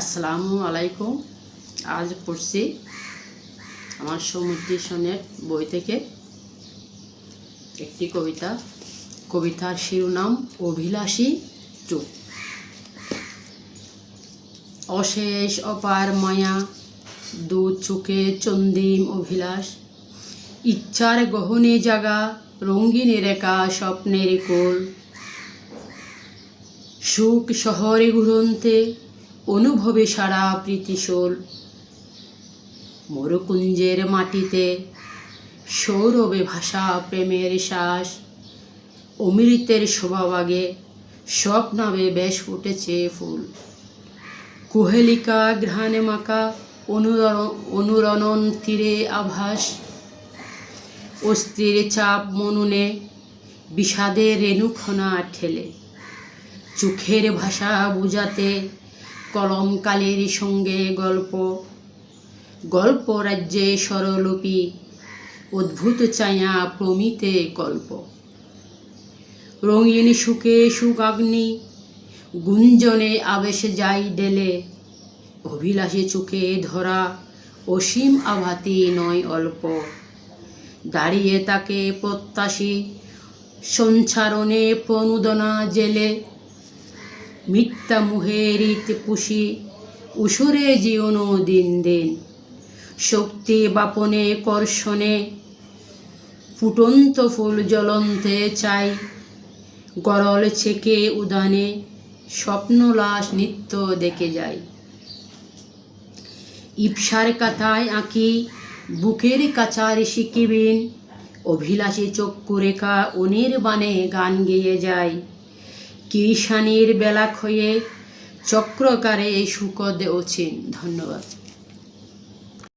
আসসালামু আলাইকুম। আজ পড়ছি আমার সমুদ্রী সনের বই থেকে একটি কবিতা। কবিতার শিরোনাম অভিলাষী চুপ। অশেষ অপার মায়া, দু চোখে চন্দিম অভিলাষ। ইচ্ছার গহনে জাগা রঙ্গিন রেখা স্বপ্নের কোল। সুখ শহরে ঘুরন্তে অনুভবে সারা প্রীতিশোল মরুকুঞ্জের মাটিতে সৌরভে ভাষা প্রেমের শ্বাস। অমৃতের শোভাবাগে স্বপ্নাবে বেশ ফুটেছে ফুল। কুহেলিকা ঘ্রাণে মাকা অনুরণ, অনুরণন তীরে আভাস। অস্থির চাপ মনুনে বিষাদের রেণুক্ষণা ঠেলে। চোখের ভাষা বুঝাতে কলম কালের সঙ্গে গল্প। গল্প রাজ্যে স্বরলিপি, অদ্ভুত ছায়া প্রমিতে কল্প। রঙিন সুখে সুগাগ্নি, গুঞ্জনে আবেশে যাই ডেলে। অভিলাষে চোখে ধরা অসীম আভাতি নয় অল্প। দাঁড়িয়ে তাকে প্রত্যাশী, সঞ্চারণে প্রণোদনা জেলে। মিথ্যা মুহেরিত পুষি উসুরে জীবন দিন দিন। শক্তি বাপনে, কর্ষণে ফুটন্ত ফুল জ্বলন্তে চাই। গরল ছেকে উদানে স্বপ্নলাস নিত্য দেখে যাই। ইপসার কাথায় আঁকি, বুকের কাছার শিখিবেন। অভিলাষী চক্ষু রেখা অনির্বাণে গান গেয়ে যায় কিষানির বেলা খয়ে চক্রকারে এই সুখ দেওছেন ধন্যবাদ।